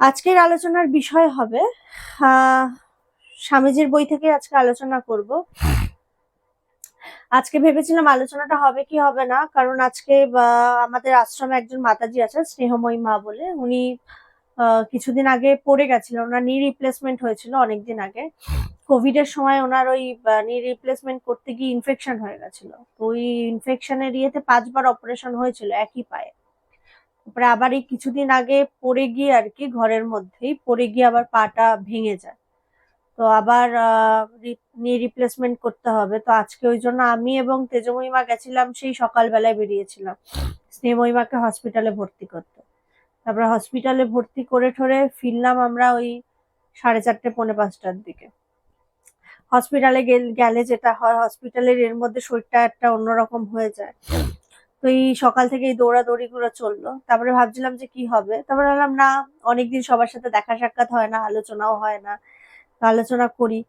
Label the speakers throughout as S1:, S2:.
S1: আজকের আলোচনার বিষয় হবে স্বামীজির বই থেকে আজকে আলোচনা করব। আজকে ভেবেছিলাম আলোচনাটা হবে কি হবে না, কারণ আজকে আমাদের আশ্রমে একজন মাতাজি আছেন, স্নেহময়ী মা বলে। উনি কিছুদিন আগে পড়ে গেছিলেন ওনার নি রিপ্লেসমেন্ট হয়েছিল অনেকদিন আগে। কোভিড এর সময় ওনার ওই নি রিপ্লেসমেন্ট করতে গিয়ে ইনফেকশন হয়ে গেছিল। তো ওই ইনফেকশনের ইয়েতে পাঁচবার অপারেশন হয়েছিল একই পায়ে। তারপরে আবার এই কিছুদিন আগে পড়ে গিয়ে আর কি ঘরের মধ্যেই পড়ে গিয়ে আবার পাটা ভেঙে যায়। তো আবার নি রিপ্লেসমেন্ট করতে হবে। তো আজকে ওই জন্য আমি এবং তেজময়ী মা গেছিলাম সেই সকালবেলায় বেরিয়েছিলাম। স্নেহময়ীমাকে হসপিটালে ভর্তি করতে। তারপরে হসপিটালে ভর্তি করে ঠরে ফিরলাম আমরা ওই সাড়ে চারটে, পৌনে পাঁচটার দিকে। হসপিটালে গেলে যেটা হয় হসপিটালের এর মধ্যে শরীরটা একটা অন্যরকম হয়ে যায়। তো এই সকাল থেকে এই দৌড়াদৌড়ি গুলো চলল। তারপরে ভাবছিলাম যে কি হবে? তারপরে ভাবলাম, না, অনেকদিন সবার সাথে দেখা সাক্ষাৎ হয় না, আলোচনাও হয় না, আলোচনা করি।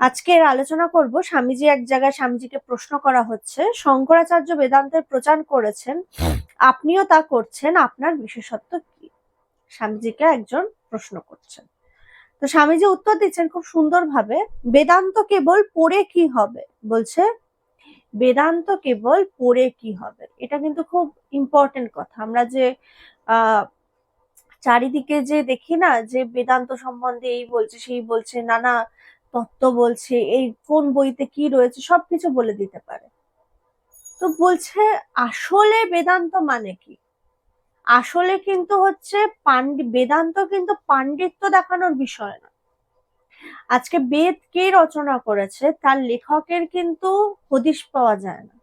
S1: আজকের আলোচনা করব স্বামীজি এক জায়গায় স্বামীজিকে প্রশ্ন করা হচ্ছে, শঙ্করাচার্য বেদান্তের প্রচার করেছেন, আপনিও তা করছেন, আপনার বিশেষত্ব কি? স্বামীজিকে একজন প্রশ্ন করছেন। তো স্বামীজি উত্তর দিচ্ছেন খুব সুন্দরভাবে, বেদান্ত কেবল পড়ে কি হবে? বলছে, বেদান্ত কেবল পড়ে কি হবে? এটা কিন্তু খুব ইম্পর্টেন্ট কথা। আমরা যে চারিদিকে যে দেখি না, যে বেদান্ত সম্বন্ধে এই বলছে, সেই বলছে, নানা তত্ত্ব বলছে, এই কোন বইতে কি রয়েছে, সবকিছু বলে দিতে পারে। তো বলছে, আসলে বেদান্ত মানে কি? আসলে কিন্তু হচ্ছে পান্ডি, বেদান্ত কিন্তু পাণ্ডিত্য দেখানোর বিষয় না। আজকে বেদ কে রচনা করেছে তার লেখকের কিন্তু হদিশ পাওয়া যায় না।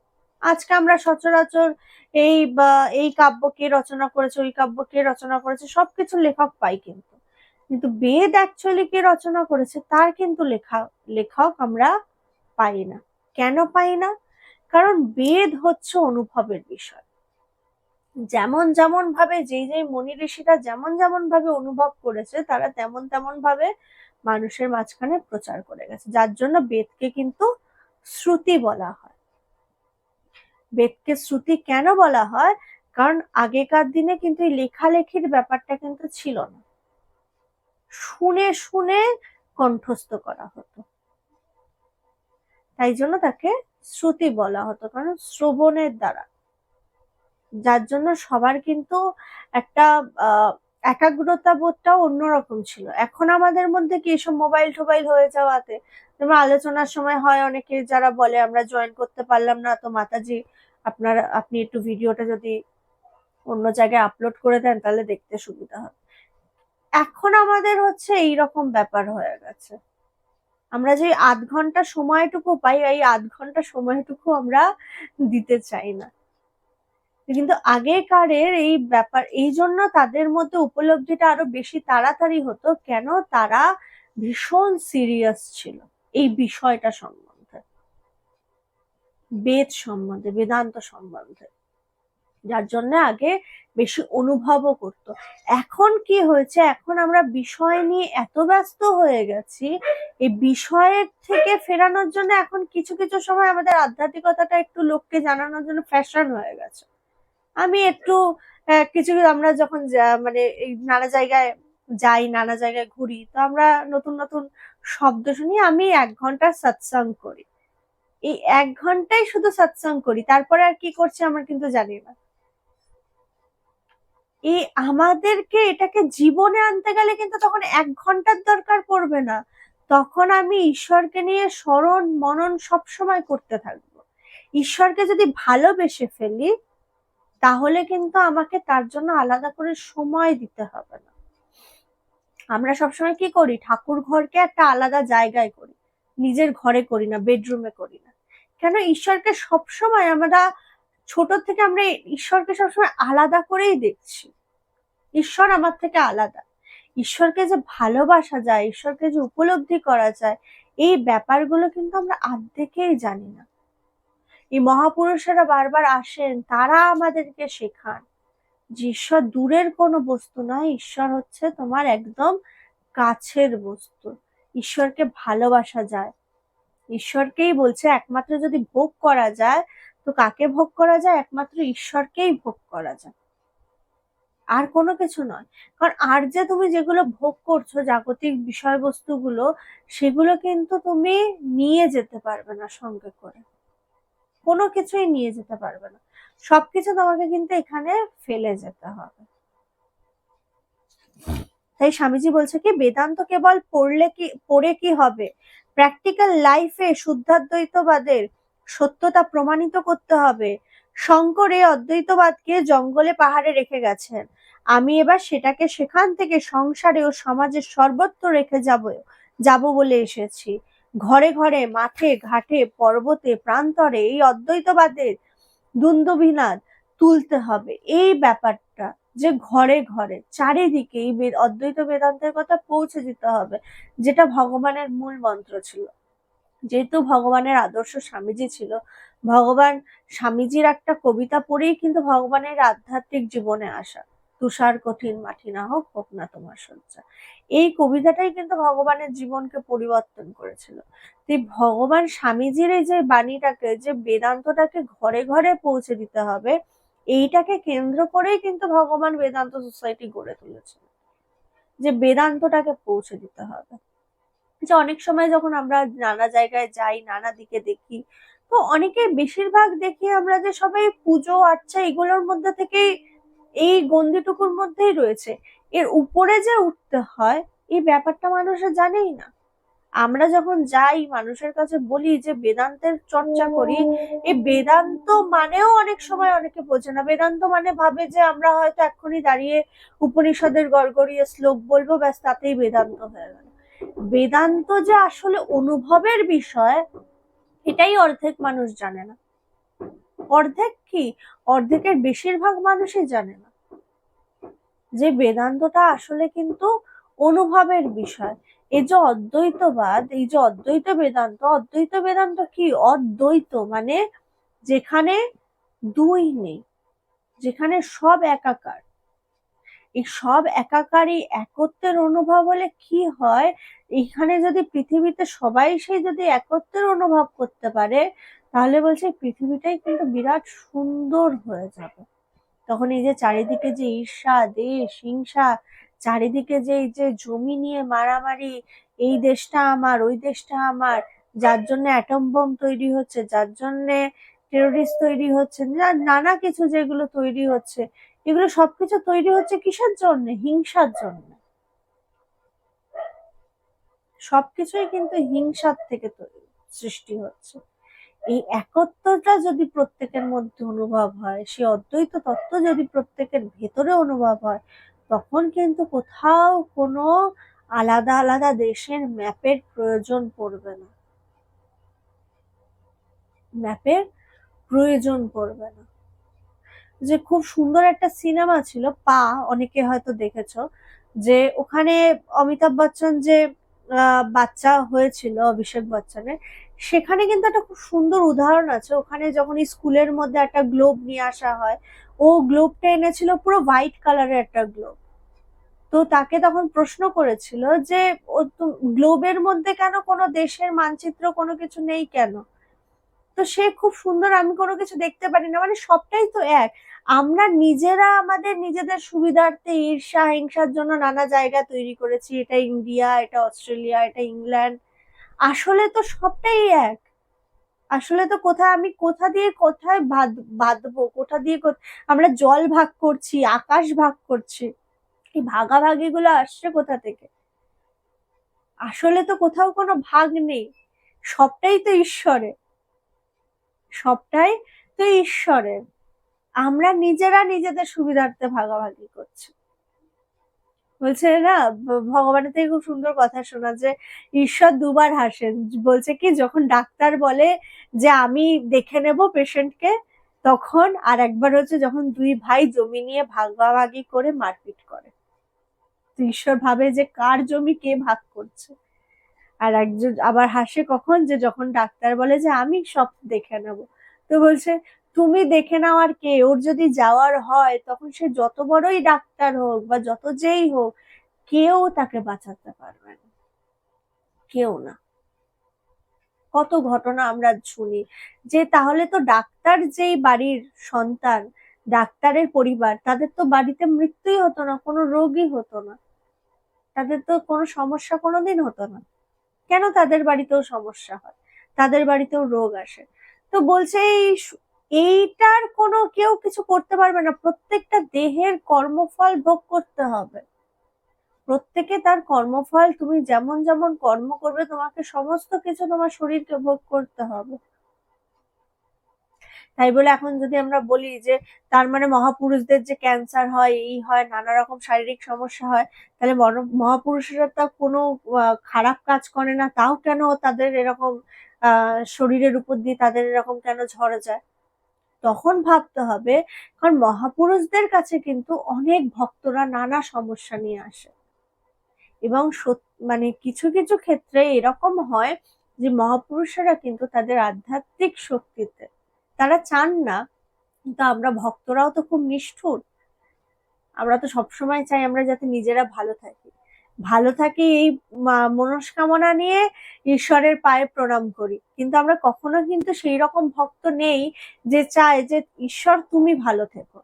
S1: আজকে আমরা সচরাচর এই বা, এই কাব্য কে রচনা করেছে, ওই কাব্য কে রচনা করেছে, সবকিছু লেখক পাই কিন্তু। কিন্তু বেদ অ্যাকচুয়ালি কে রচনা করেছে তার কিন্তু লেখা, লেখক আমরা পাই না। কেন পাই না? কারণ বেদ হচ্ছে অনুভবের বিষয়। যেমন যেমন ভাবে যেই যেই মনি ঋষিরা যেমন যেমন ভাবে অনুভব করেছে, তারা তেমন তেমন ভাবে মানুষের মাঝখানে প্রচার করে গেছে। যার জন্য বেদকে কিন্তু শ্রুতি বলা হয়। বেদকে শ্রুতি কেন বলা হয়? কারণ আগেকার দিনে কিন্তু এই লেখালেখির ব্যাপারটা কিন্তু ছিল না। শুনে শুনে কণ্ঠস্থ করা হতো। তাই জন্য তাকে শ্রুতি বলা হতো, কারণ শ্রবণের দ্বারা। যার জন্য সবার কিন্তু একটা একাগ্রতা বোধটাও অন্যরকম ছিল। এখন আমাদের মধ্যে কি এসব মোবাইল টোবাইল হয়ে যাওয়াতে? যেমন আলোচনার সময় হয় অনেকে যারা বলে, আমরা জয়েন করতে পারলাম না। তো মাতাজি, আপনার, আপনি একটু ভিডিওটা যদি অন্য জায়গায় আপলোড করে দেন, তাহলে দেখতে সুবিধা হবে। এখন আমাদের হচ্ছে এই রকম ব্যাপার হয়ে গেছে। আমরা যে আধ ঘণ্টা সময়টুকু পাই, এই আধ ঘণ্টা সময়টুকু আমরা দিতে চাই না। কিন্তু আগেকারের এই ব্যাপার, এই জন্য তাদের মধ্যে উপলব্ধিটা আরও বেশি তাড়াতাড়ি হতো কেন তারা ভীষণ সিরিয়াস ছিল এই বিষয়টা সম্বন্ধে। বেদ সম্বন্ধে, বেদান্ত সম্বন্ধে। যার জন্য আগে বেশি অনুভবও করতো। এখন কি হয়েছে? এখন আমরা বিষয় নিয়ে এত ব্যস্ত হয়ে গেছি, এই বিষয়ের থেকে ফেরানোর জন্য এখন কিছু কিছু সময় আমাদের আধ্যাত্মিকতাটা একটু লোককে জানানোর জন্য ফ্যাশন হয়ে গেছে। আমি একটু কিছু আমরা যখন মানে এই নানা জায়গায় যাই, নানা জায়গায় ঘুরি, তো আমরা নতুন নতুন শব্দ শুনি, আমি এক ঘণ্টা সৎসঙ্গ করি। এই এক ঘন্টাই শুধু সৎসঙ্গ করি, তারপরে আর কি করছে আমরা কিন্তু জানি না। এই আমাদেরকে এটাকে জীবনে আনতে গেলে কিন্তু তখন এক ঘণ্টার দরকার পড়বে না। তখন আমি ঈশ্বরকে নিয়ে স্মরণ, মনন সব সময় করতে থাকব। ঈশ্বরকে যদি ভালোবেসে ফেলি তাহলে কিন্তু আমাকে তার জন্য আলাদা করে সময় দিতে হবে না। আমরা সবসময় কি করি? ঠাকুর ঘরকে একটা আলাদা জায়গায় করি। নিজের ঘরে করি না বেডরুমে করি না। কেন? ঈশ্বরকে সবসময় আমরা, ছোট থেকে আমরা ঈশ্বরকে সবসময় আলাদা করেই দেখছি। ঈশ্বর আমার থেকে আলাদা। ঈশ্বরকে যে ভালোবাসা যায়, ঈশ্বরকে যে উপলব্ধি করা যায়, এই ব্যাপারগুলো কিন্তু আমরা আর্ধেকেই জানি না। এই মহাপুরুষেরা বারবার আসেন, তারা আমাদেরকে শেখান। যে ঈশ্বর দূরের কোনো বস্তু নয়, ঈশ্বর হচ্ছে তোমার একদম কাছের বস্তু। ঈশ্বরকে ভালোবাসা যায়। ঈশ্বরকেই বলছে, একমাত্র যদি ভোগ করা যায়, তো কাকে ভোগ করা যায়? একমাত্র ঈশ্বরকেই ভোগ করা যায়। আর কোনো কিছু নয়। কারণ আর যে তুমি যেগুলো ভোগ করছ, জাগতিক বিষয়বস্তুগুলো, সেগুলো কিন্তু তুমি নিয়ে যেতে পারবে না সঙ্গে করে। কোনো কিছুই নিয়ে যেতে পারবে না। সবকিছু তোমাকে কিন্তু এখানে ফেলে যেতে হবে। তাই স্বামীজি বলছে কি, বেদান্ত কেবল পড়লে কি, পড়ে কি হবে? প্র্যাকটিক্যাল লাইফে শুদ্ধাদ্বৈতবাদের সত্যতা প্রমাণিত করতে হবে। শঙ্কর এই অদ্বৈতবাদকে জঙ্গলে পাহাড়ে রেখে গেছেন। আমি এবার সেটাকে সেখান থেকে সংসারে ও সমাজের সর্বত্র রেখে যাব যাব বলে এসেছি। ঘরে ঘরে, মাঠে, ঘাটে, পর্বতে, প্রান্তরে এই অদ্বৈতবাদের দুন্দুভিনাদ তুলতে হবে। এই ব্যাপারটা যে ঘরে ঘরে, চারিদিকে এই অদ্বৈত বেদান্তের কথা পৌঁছে দিতে হবে, যেটা ভগবানের মূল মন্ত্র ছিল। যেহেতু ভগবানের আদর্শ স্বামীজি ছিল, ভগবান স্বামীজির একটা কবিতা পড়েই কিন্তু ভগবানের আধ্যাত্মিক জীবনে আসা। তুষার কঠিন মাটি না হোক হোক না তোমার সজ্জা এই কবিতাটাই কিন্তু ভগবানের জীবনকে পরিবর্তন করেছিল। তাই ভগবান স্বামীজির এই যে বাণীটাকে, যে বেদান্তটাকে ঘরে ঘরে পৌঁছে দিতে হবে, এইটাকে কেন্দ্র করেই কিন্তু ভগবান বেদান্ত সোসাইটি গড়ে তুলেছিল। যে বেদান্তটাকে পৌঁছে দিতে হবে। যে অনেক সময় যখন আমরা নানা জায়গায় যাই, নানা দিকে দেখি, তো অনেকে বেশিরভাগ দেখি আমরা যে সবাই পুজো আচ্ছা এগুলোর মধ্যে থেকেই এই গন্ডিটুকুর মধ্যেই রয়েছে। এর উপরে যে উঠতে হয়, এই ব্যাপারটা মানুষের জানেই না। আমরা যখন যাই, মানুষের কাছে বলি যে, বেদান্তের চর্চা করি এই বেদান্ত মানেও অনেক সময় অনেকে বোঝে না। বেদান্ত মানে ভাবে যে, আমরা হয়তো এক্ষুনি দাঁড়িয়ে উপনিষদের গড়গড়িয়ে শ্লোক বলব, ব্যাস তাতেই বেদান্ত হয়ে গেল। বেদান্ত যে আসলে অনুভবের বিষয়, এটাই অর্ধেক মানুষ জানে না। অর্ধেক কি? অর্ধেকের বেশিরভাগ মানুষই জানে না। যে বেদান্তটা আসলে কিন্তু অনুভবের বিষয়। এই যে অদ্বৈতবাদ, এই যে অদ্বৈত বেদান্ত অদ্বৈত বেদান্ত কি? অদ্বৈত মানে যেখানে দুই নেই, যেখানে সব একাকার। এই সব একাকারই একত্বের অনুভব হলে কি হয়? এখানে যদি পৃথিবীতে সবাই সেই যদি একত্বের অনুভব করতে পারে তাহলে বলছে পৃথিবীটাই কিন্তু বিরাট সুন্দর হয়ে যাবে। তখন এই যে চারিদিকে যে ঈর্ষা, দেশ, হিংসা, চারিদিকে যে এই যে জমি নিয়ে মারামারি, এই দেশটা আমার, ওই দেশটা আমার, যার জন্য অ্যাটম বোম তৈরি হচ্ছে, যার জন্য টেরোরিস্ট তৈরি হচ্ছে নানা কিছু যেগুলো তৈরি হচ্ছে, এগুলো সবকিছু তৈরি হচ্ছে কিসের জন্য? হিংসার জন্য। সবকিছুই কিন্তু হিংসার থেকে সৃষ্টি হচ্ছে। এই একত্বটা যদি প্রত্যেকের মধ্যে অনুভব হয়, সে অদ্বৈত তত্ত্ব যদি প্রত্যেকের ভেতরে অনুভব হয়, তখন কিন্তু কোথাও কোনো আলাদা আলাদা দেশের ম্যাপের প্রয়োজন পড়বে না। ম্যাপের প্রয়োজন পড়বে না। যে খুব সুন্দর একটা সিনেমা ছিল, পা, অনেকে হয়তো দেখেছ, যে ওখানে অমিতাভ বচ্চন যে বাচ্চা হয়েছিল, অভিষেক বচ্চনের সেখানে কিন্তু একটা খুব সুন্দর উদাহরণ আছে। ওখানে যখন স্কুলের মধ্যে একটা গ্লোব নিয়ে আসা হয়, ও গ্লোবটা এনেছিল পুরো হোয়াইট কালারের একটা গ্লোব তো তাকে তখন প্রশ্ন করেছিল যে গ্লোবের মধ্যে কেন কোনো দেশের মানচিত্র কোনো কিছু নেই কেন? তো সে খুব সুন্দর, আমি কোনো কিছু দেখতে পারি না। মানে সবটাই তো এক। আমরা নিজেরা আমাদের নিজেদের সুবিধার্থে ঈর্ষা হিংসার জন্য নানা জায়গা তৈরি করেছি। এটা ইন্ডিয়া, এটা অস্ট্রেলিয়া, এটা ইংল্যান্ড। আসলে তো সবটাই এক। আসলে তো কোথায়, আমি কোথা দিয়ে কোথায় বাঁধ, বাঁধবো, কোথা দিয়ে আমরা জল ভাগ করছি, আকাশ ভাগ করছি, এই ভাগাভাগি গুলো আসছে কোথা থেকে? আসলে তো কোথাও কোনো ভাগ নেই। সবটাই তো ঈশ্বরে। সবটাই তো ঈশ্বরের আমরা নিজেরা নিজেদের সুবিধার্থে ভাগাভাগি করছি। বলছে, না ভগবানের থেকে খুব সুন্দর কথা শোনা যে, ঈশ্বর দুবার হাসেন। বলছে কি, যখন ডাক্তার বলে যে, আমি দেখে নেব পেশেন্টকে, তখন আর একবার হচ্ছে যখন দুই ভাই জমি নিয়ে ভাগাভাগি করে মারপিট করে। ঈশ্বর ভাবে যে, কার জমি কে ভাগ করছে। আর একজন আবার হাসে কখন যে, যখন ডাক্তার বলে যে, আমি সব দেখে নেব। তো বলছে তুমি দেখে নাও আর কে। ওর যদি যাওয়ার হয়, তখন সে যত বড়ই ডাক্তার হোক বা যত যেই হোক, কেউ তাকে বাঁচাতে পারবে না। কেউ না। কত ঘটনা আমরা শুনি যে তাহলে তো ডাক্তার যেই বাড়ির সন্তান, ডাক্তারের পরিবার, তাদের তো বাড়িতে মৃত্যুই হতো না, কোনো রোগই হতো না। তাদের তো কোনো সমস্যা কোনোদিন হতো না। কেন তাদের বাড়িতেও সমস্যা হয়? তাদের বাড়িতেও রোগ আসে। তো বলছে এই এইটার কোনো কেউ কিছু করতে পারবে না। প্রত্যেকটা দেহের কর্মফল ভোগ করতে হবে। প্রত্যেকে তার কর্মফল, তুমি যেমন যেমন কর্ম করবে, তোমাকে সমস্ত কিছু তোমার শরীরকে ভোগ করতে হবে। তাই বলে এখন যদি আমরা বলি যে, তার মানে মহাপুরুষদের যে ক্যান্সার হয়, এই হয়, নানা রকম শারীরিক সমস্যা হয়, তাহলে মহাপুরুষেরা তা কোনো খারাপ কাজ করে না। তাও কেন তাদের এরকম শরীরের উপর দিয়ে তাদের এরকম কেন ঝরে যায়? তখন ভাবতে হবে, কারণ মহাপুরুষদের কাছে কিন্তু অনেক ভক্তরা নানা সমস্যা নিয়ে আসে। এবং মানে কিছু কিছু ক্ষেত্রে এরকম হয় যে মহাপুরুষেরা কিন্তু তাদের আধ্যাত্মিক শক্তিতে তারা চান না, কিন্তু আমরা ভক্তরাও তো খুব নিষ্ঠুর। আমরা তো সবসময় চাই আমরা যাতে নিজেরা ভালো থাকি। ভালো থাকি এই মনস্কামনা নিয়ে ঈশ্বরের পায়ে প্রণাম করি। কিন্তু আমরা কখনো কিন্তু সেই রকম ভক্ত নেই যে চায় যে, ঈশ্বর, তুমি ভালো থেকো।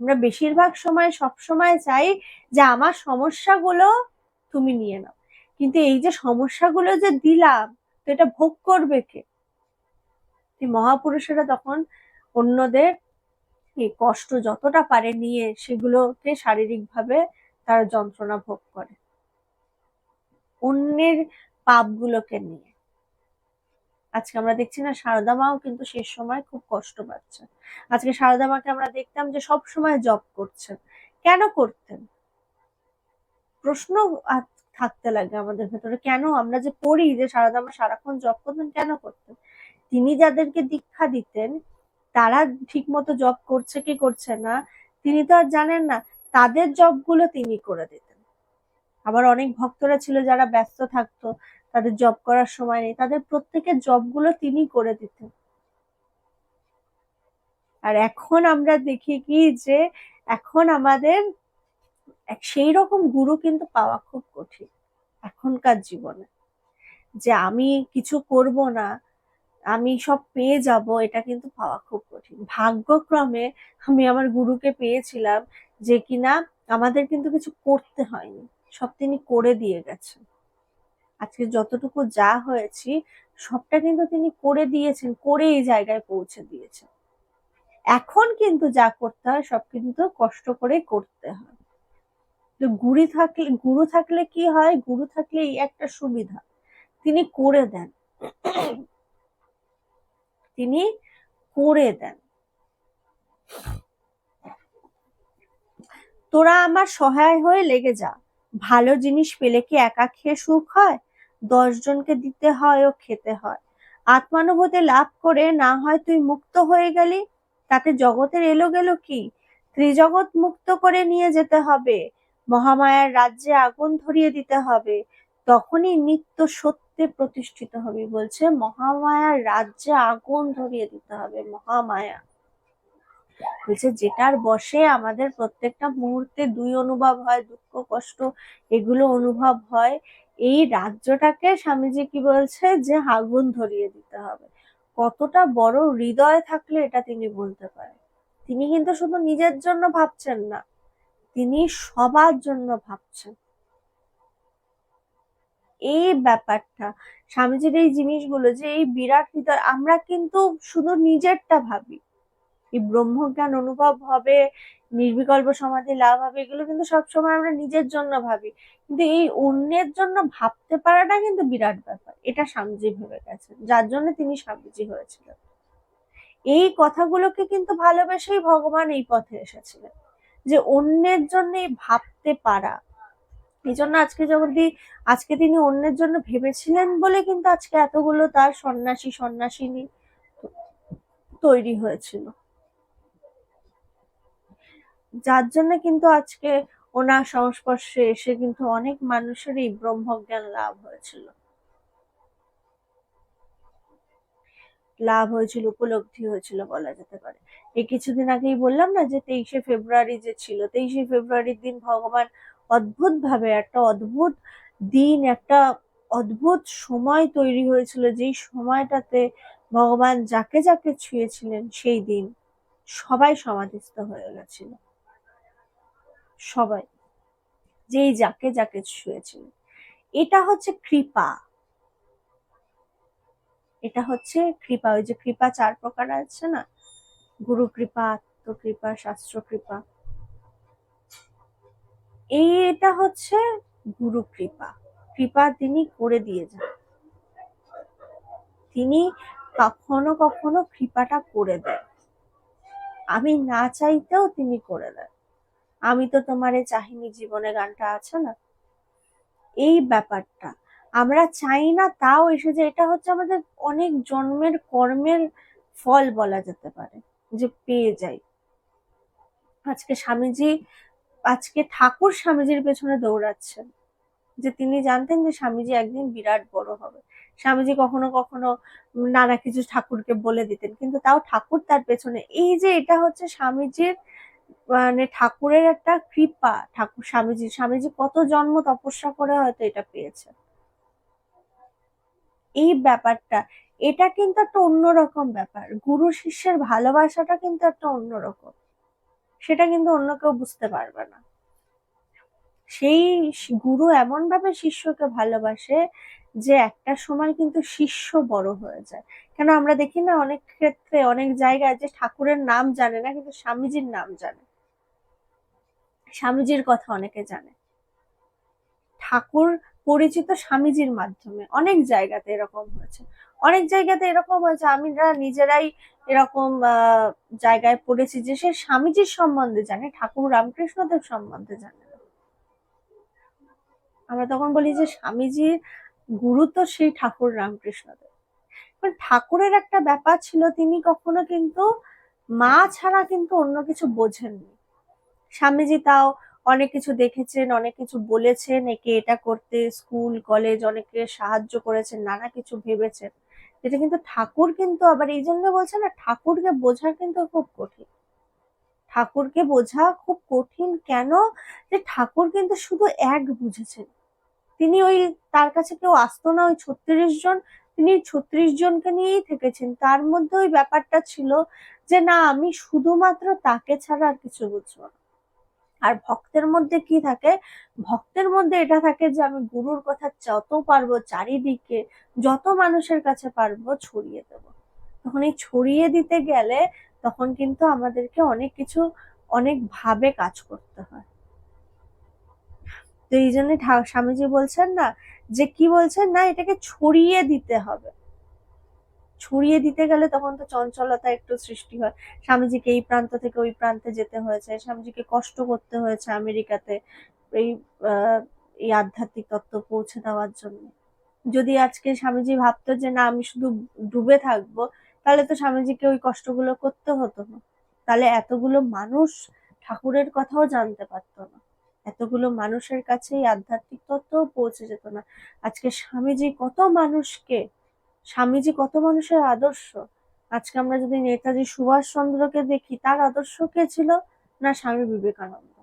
S1: আমরা বেশিরভাগ সময়, সব সময় চাই যে, আমার সমস্যাগুলো তুমি নিয়ে নাও। কিন্তু এই যে সমস্যাগুলো যে দিলাম, তো এটা ভোগ করবে কে? মহাপুরুষেরা তখন অন্যদের এই কষ্ট যতটা পারে নিয়ে, সেগুলোকে শারীরিকভাবে তারা যন্ত্রণা ভোগ করে। অন্যের পাপগুলোকে নিয়ে। আজকে আমরা দেখছি না সারদা মাও কিন্তু শেষ সময় খুব কষ্ট পাচ্ছে। আজকে সারদা মাকে আমরা দেখতাম যে সব সময় জব করছেন। কেন করতেন? প্রশ্ন থাকতে লাগে আমাদের ভেতরে, কেন আমরা যে পড়ি যে সারদা মা সারাক্ষণ জব করতেন, কেন করতেন? তিনি যাদেরকে দীক্ষা দিতেন, তারা ঠিক মতো জব করছে কি করছে না, তিনি তো আর জানেন না, তাদের জবগুলো তিনি করে দিতেন। আবার অনেক ভক্তরা ছিল যারা ব্যস্ত থাকতো, তাদের জব করার সময় নেই, তাদের প্রত্যেকের জবগুলো তিনি করে দিতেন। আর এখন আমরা দেখি কি যে, এখন আমাদের সেই রকম গুরু কিন্তু পাওয়া খুব কঠিন এখনকার জীবনে। যে আমি কিছু করব না, আমি সব পেয়ে যাব, এটা কিন্তু পাওয়া খুব কঠিন। ভাগ্যক্রমে আমি আমার গুরুকে পেয়েছিলাম যে কিনা আমাদের কিন্তু কিছু করতে হয়নি। সব তিনি করে দিয়ে গেছেন। আজকে যতটুকু যা হয়েছি, সবটা কিন্তু তিনি করে দিয়েছেন, করে এই জায়গায় পৌঁছে দিয়েছেন। এখন কিন্তু যা করতে হয়, সব কিন্তু কষ্ট করে করতে হয়। তো গুরু থাকলে গুরু থাকলে কি হয়? গুরু থাকলে এই একটা সুবিধা, তিনি করে দেন। তিনি করে দেন। তোরা আমার সহায় হয়ে লেগে যা। ভালো জিনিস পেলে কি একা খেয়ে সুখ হয়? দশ জনকে দিতে হয় ও খেতে হয়। আত্মানুভূতি লাভ করে না হয় তুই মুক্ত হয়ে গেলি? তাতে জগতের এলো গেল কি? ত্রিজগৎ মুক্ত করে নিয়ে যেতে হবে। মহামায়ার রাজ্যে আগুন ধরিয়ে দিতে হবে। তখনই নিত্য সত্যে প্রতিষ্ঠিত হবে বলছে মহামায়ার রাজ্যে আগুন ধরিয়ে দিতে হবে মহামায়া। বলছে, যেটার বসে আমাদের প্রত্যেকটা মুহূর্তে দুই অনুভব হয়, দুঃখ, কষ্ট, এগুলো অনুভব হয়, এই রাজ্যটাকে স্বামীজি কি বলছে যে আগুন ধরিয়ে দিতে হবে। কতটা বড় হৃদয় থাকলে এটা তিনি বলতে পারেন। তিনি কিন্তু শুধু নিজের জন্য ভাবছেন না, তিনি সবার জন্য ভাবছেন। এই ব্যাপারটা, স্বামীজির এই জিনিসগুলো যে এই বিরাট হৃদয়, আমরা কিন্তু শুধু নিজেরটা ভাবি। এই ব্রহ্মজ্ঞান অনুভব হবে, নির্বিকল্প সমাধি লাভ হবে, এগুলো কিন্তু সবসময় আমরা নিজের জন্য ভাবি। কিন্তু এই অন্যের জন্য ভাবতে পারাটা কিন্তু বিরাট ব্যাপার। এটা স্বামীজি ভেবে গেছেন, যার জন্য তিনি স্বামীজি হয়েছিলেন। এই কথাগুলোকে কিন্তু ভালোবেসেই ভগবান এই পথে এসেছিলেন, যে অন্যের জন্য ভাবতে পারা। এই জন্য আজকে যদি আজকে তিনি অন্যের জন্য ভেবেছিলেন বলে কিন্তু আজকে এতগুলো তার সন্ন্যাসী সন্ন্যাসিনী তৈরি হয়েছিল। যার জন্য কিন্তু আজকে ওনার সংস্পর্শে এসে কিন্তু অনেক মানুষেরই ব্রহ্মজ্ঞান লাভ হয়েছিল। লাভ হয়েছিল, উপলব্ধি হয়েছিল বলা যেতে পারে। এই কিছুদিন আগেই বললাম না যে তেইশে ফেব্রুয়ারি যে ছিল, তেইশে ফেব্রুয়ারির দিন ভগবান অদ্ভুত ভাবে একটা অদ্ভুত দিন, একটা অদ্ভুত সময় তৈরি হয়েছিল, যেই সময়টাতে ভগবান যাকে যাকে ছুঁয়েছিলেন, সেই দিন সবাই সমাধিস্থ হয়ে গেছিল। সবাই। যেই যাকে যাকে ছুঁয়েছিলেন এটা হচ্ছে কৃপা। এটা হচ্ছে কৃপা। ওই যে কৃপা চার প্রকার আছে না? গুরু কৃপা আত্মকৃপা শাস্ত্র কৃপা। এই এটা হচ্ছে গুরু কৃপা। কৃপা তিনি করে দিয়ে যান। তিনি কখনো কখনো কৃপাটা করে দেয় আমি না চাইতেও তিনি করে দেন। আমি তো তোমারে চাহিনি জীবনে গানটা আছে না? এই ব্যাপারটা। আমরা চাই না, তাও এসে যে এটা হচ্ছে আমাদের অনেক জন্মের কর্মের ফল বলা যেতে পারে, যে পেয়ে যাই। আজকে স্বামীজি, আজকে ঠাকুর স্বামীজির পেছনে দৌড়াচ্ছেন, যে তিনি জানতেন যে স্বামীজি একদিন বিরাট বড় হবে। স্বামীজি কখনো কখনো নানা কিছু ঠাকুরকে বলে দিতেন, কিন্তু তাও ঠাকুর তার পেছনে। এই যে এটা হচ্ছে স্বামীজির মানে ঠাকুরের একটা কৃপা, ঠাকুর স্বামীজি স্বামীজি কত জন্ম তপস্যা করে হয়তো এটা পেয়েছে। এই ব্যাপারটা, এটা কিন্তু একটা অন্যরকম ব্যাপার। গুরু শিষ্যের ভালোবাসাটা কিন্তু একটা অন্যরকম। সেটা কিন্তু অন্য কেউ বুঝতে পারবে না। সেই গুরু এমন ভাবে শিষ্যকে ভালোবাসে যে একটা সময় কিন্তু শিষ্য বড় হয়ে যায়। কেন আমরা দেখি না অনেক ক্ষেত্রে, অনেক জায়গায় যে ঠাকুরের নাম জানে না, কিন্তু স্বামীজির নাম জানে। স্বামীজির কথা অনেকে জানে। ঠাকুর পরিচিত স্বামীজির মাধ্যমে অনেক জায়গাতে এরকম হয়েছে। অনেক জায়গাতে এরকম হয়েছে, আমরা নিজেরাই এরকম জায়গায় পড়েছি যে সে স্বামীজির সম্বন্ধে জানে, ঠাকুর রামকৃষ্ণদেব সম্বন্ধে জানে আমরা তখন বলি যে স্বামীজির গুরু তো সেই ঠাকুর রামকৃষ্ণদেব। ঠাকুরের একটা ব্যাপার ছিল, তিনি কখনো কিন্তু মা ছাড়া কিন্তু অন্য কিছু বোঝেননি। স্বামীজি তাও অনেক কিছু দেখেছেন, অনেক কিছু বলেছেন, একে এটা করতে স্কুল, কলেজ অনেকে সাহায্য করেছেন, নানা কিছু ভেবেছেন। যেটা কিন্তু ঠাকুর কিন্তু আবার এই জন্য বলছে না, ঠাকুরকে বোঝা কিন্তু খুব কঠিন। ঠাকুরকে বোঝা খুব কঠিন কেন? যে ঠাকুর কিন্তু শুধু এক বুঝেছেন। তিনি ওই তার কাছে কেউ আসতো না, ওই ছত্রিশ জন, তিনি ছত্রিশ জনকে নিয়েই থেকেছেন। তার মধ্যে ওই ব্যাপারটা ছিল যে না, আমি শুধুমাত্র তাকে ছাড়া আর কিছু বুঝব না। আর ভক্তের মধ্যে কি থাকে? ভক্তের মধ্যে এটা থাকে যে আমি গুরুর কথা যত পারব চারিদিকে, যত মানুষের কাছে পারব ছড়িয়ে দেব। তখন এই ছড়িয়ে দিতে গেলে তখন কিন্তু আমাদেরকে অনেক কিছু অনেক ভাবে কাজ করতে হয়। তো এই জন্য স্বামীজি বলছেন না যে কি বলছেন? না, এটাকে ছড়িয়ে দিতে হবে। ছড়িয়ে দিতে গেলে তখন তো চঞ্চলতা একটু সৃষ্টি হয়। স্বামীজিকে এই প্রান্ত থেকে ওই প্রান্তে যেতে হয়েছে। স্বামীজিকে কষ্ট করতে হয়েছে আমেরিকাতে এই এই আধ্যাত্মিক তত্ত্ব পৌঁছে দেওয়ার জন্য। যদি আজকে স্বামীজি ভাবতো যে না, আমি শুধু ডুবে থাকব, তাহলে তো স্বামীজিকে ওই কষ্টগুলো করতে হতো না। তাহলে এতগুলো মানুষ ঠাকুরের কথাও জানতে পারতো না। এতগুলো মানুষের কাছে এই আধ্যাত্মিক তত্ত্বও পৌঁছে যেত না। আজকে স্বামীজি কত মানুষকে স্বামীজি কত মানুষের আদর্শ? আজকে আমরা যদি নেতাজি সুভাষ চন্দ্রকে দেখি, তার আদর্শ কে ছিল? না স্বামী বিবেকানন্দ।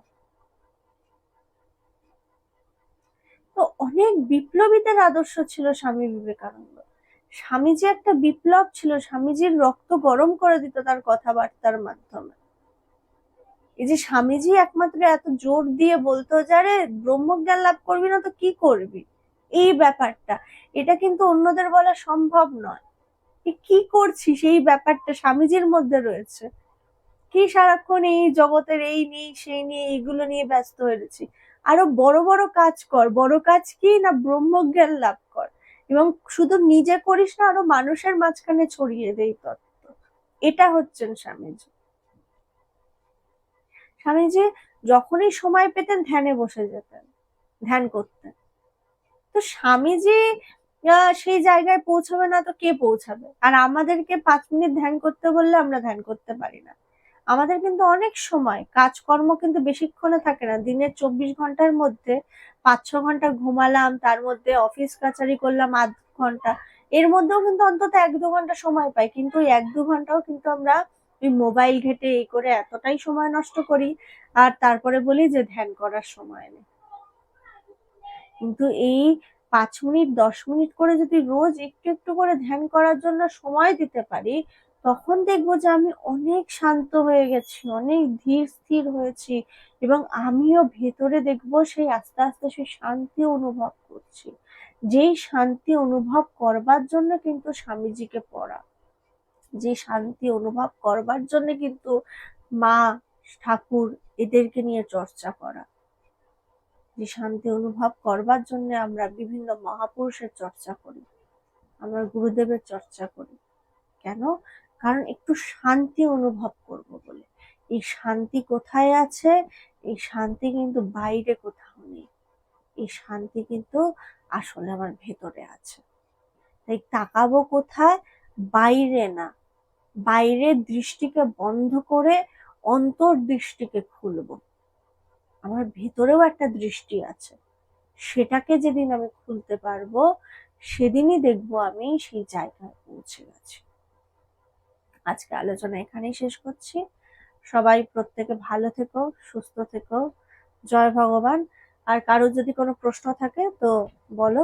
S1: তো অনেক বিপ্লবীদের আদর্শ ছিল স্বামী বিবেকানন্দ। স্বামীজি একটা বিপ্লব ছিল, স্বামীজির রক্ত গরম করে দিত তার কথাবার্তার মাধ্যমে। এই যে স্বামীজি একমাত্র এত জোর দিয়ে বলতো যারে ব্রহ্মজ্ঞান লাভ করবি না তো কি করবি? এই ব্যাপারটা। এটা কিন্তু অন্যদের বলা সম্ভব নয়। কি করছি সেই ব্যাপারটা? স্বামীজির মধ্যে রয়েছে। কি সারাক্ষণ এই জগতের এই নেই, সেই নিয়ে এইগুলো নিয়ে ব্যস্ত হয়েছি আরও বড় বড় কাজ কর। বড় কাজ কি? না ব্রহ্মজ্ঞান লাভ কর। এবং শুধু নিজে করিস না, আরও মানুষের মাঝখানে ছড়িয়ে দেই তত্ত্ব। এটা হচ্ছেন স্বামীজি। স্বামীজি যখনই সময় পেতেন, ধ্যানে বসে যেতেন। ধ্যান করতেন। তো স্বামীজি সেই জায়গায় পৌঁছাবে না তো কে পৌঁছাবে? আর আমাদেরকে পাঁচ মিনিট ধ্যান করতে বললে আমরা ধ্যান করতে পারি না। আমাদের কিন্তু অনেক সময় কাজকর্ম কিন্তু বেশিক্ষণে থাকে না। দিনের চব্বিশ ঘণ্টার মধ্যে পাঁচ ছ ঘণ্টা ঘুমালাম, তার মধ্যে অফিস কাচারি করলাম আধ ঘণ্টা, এর মধ্যেও কিন্তু অন্তত এক দু ঘণ্টা সময় পাই। কিন্তু ওই এক দু ঘন্টাও কিন্তু আমরা ওই মোবাইল ঘেটে এই করে এতটাই সময় নষ্ট করি, আর তারপরে বলি যে ধ্যান করার সময় নেই। কিন্তু এই পাঁচ মিনিট, দশ মিনিট করে যদি রোজ একটু একটু করে ধ্যান করার জন্য সময় দিতে পারি, তখন দেখব যে আমি অনেক শান্ত হয়ে গেছি, অনেক ধীর স্থির হয়েছি এবং আমিও ভেতরে দেখব সেই আস্তে আস্তে সেই শান্তি অনুভব করছি। যেই শান্তি অনুভব করবার জন্য কিন্তু স্বামীজিকে পড়া। যে শান্তি অনুভব করবার জন্য কিন্তু মা, ঠাকুর এদেরকে নিয়ে চর্চা করা। যে শান্তি অনুভব করবার জন্য আমরা বিভিন্ন মহাপুরুষের চর্চা করি। আমরা গুরুদেবের চর্চা করি। কেন? কারণ একটু শান্তি অনুভব করব বলে। এই শান্তি কোথায় আছে? এই শান্তি কিন্তু বাইরে কোথাও নেই। এই শান্তি কিন্তু আসলে আমার ভেতরে আছে। তাই তাকাবো কোথায়? বাইরে না। বাইরের দৃষ্টিকে বন্ধ করে অন্তর্দৃষ্টিকে খুলবো। আমার ভিতরেও একটা দৃষ্টি আছে। সেটাকে যেদিন আমি খুলতে পারব, সেদিনই দেখব আমি সেই জায়গায় পৌঁছে গেছি। আজকে আলোচনা এখানেই শেষ করছি। সবাই প্রত্যেকে ভালো থেকো, সুস্থ থেকো। জয় ভগবান। আর কারও যদি কোনো প্রশ্ন থাকে তো বলো।